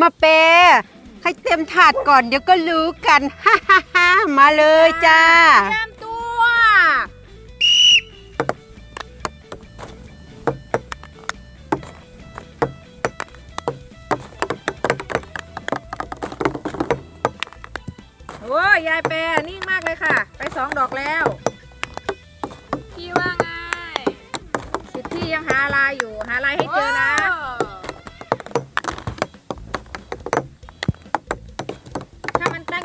มาเปย์ให้เต็มถาดก่อนเดี๋ยวก็รู้กัน ฮ่าฮ่าฮ่ามาเลยจ้า เตรียมตัว โอ้ยยายแปรนิ่งมากเลยค่ะ ไปสองดอกแล้ว พี่ว่าไง สิทธิ์ที่ยังหาลายอยู่ หาลายให้เจอนะ ถ้ามันตั้ง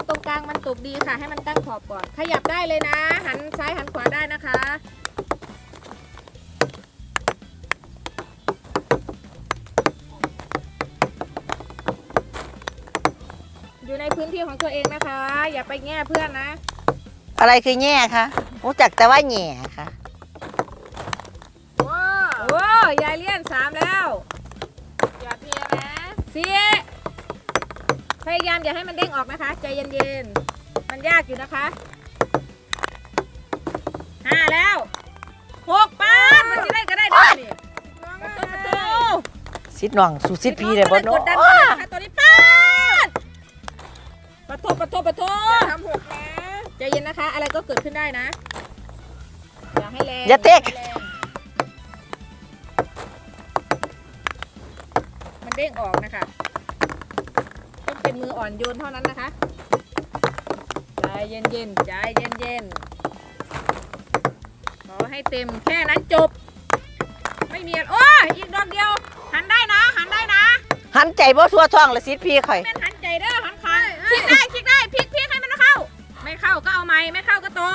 ตรงกลางมันตกดีค่ะ ให้มันตั้งขอบก่อน ขยับได้เลยนะ หันซ้ายหันขวาได้นะคะ อยู่ในพื้นที่ของตัวเองนะคะ อย่าไปแง่เพื่อนนะ อะไรคือแง่คะรู้จักแต่ว่าแง่ค่ะว้าโอ้ยายเลี่ยนสามแล้ว อย่าเพียนะสี่พยายามอย่าให้มันเด้งออกนะคะ ใจเย็นๆ มันยากอยู่นะคะห้าแล้วหกปานมันจะได้ก็ได้ด้วยนี่ประตูประตูซิดหน่องสู่ซิดพีเลยบนกโน้ดดันกันนะคะตัวนี้ปานประตูประตูประตูทำหกนะใจเย็นนะคะ อะไรก็เกิดขึ้นได้นะ อย่าให้แรงอย่าเตะให้แรงมันเด้งออกนะคะต้องเป็นมืออ่อนโยนเท่านั้นนะคะใจ เย็นๆใจเย็นๆขอให้เต็มแค่นั้นจบ ไม่มีอะไรโอ้ยอีกดอกเดียว หันได้นะ หันได้นะหันใจบ่ทั่วท้องละซิดพีข่อยเป็นหันใจเด้อหันคางคลิกได้คลิกได้พลิกพลิกให้มันเข้า ไม่เข้าก็เอาไม้ไม่เข้าก็โตะ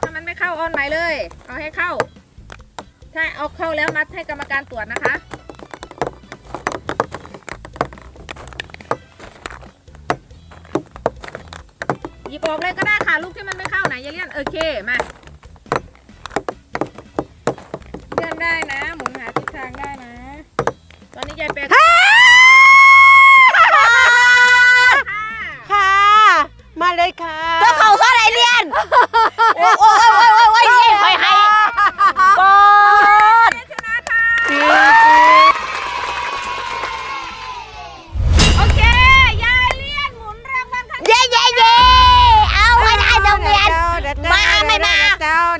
ถ้ามันไม่เข้าเออนใหม่เลย เอาให้เข้า ถ้าเอาเข้าแล้วนัดให้กรรมการตรวจนะคะ หยิบออกเลยก็ได้ค่ะลูกที่มันไม่เข้าไหนอย่าเลี่ยนโอเคมาเลื่อนได้นะ หมุนหาทิศทางได้นะ ตอนนี้ยายเปียกค่ะ มาเลยค่ะเจ้าเขาซ่อนไอเลียน โอ้โอ้โอ้โอ้โอ้โอ้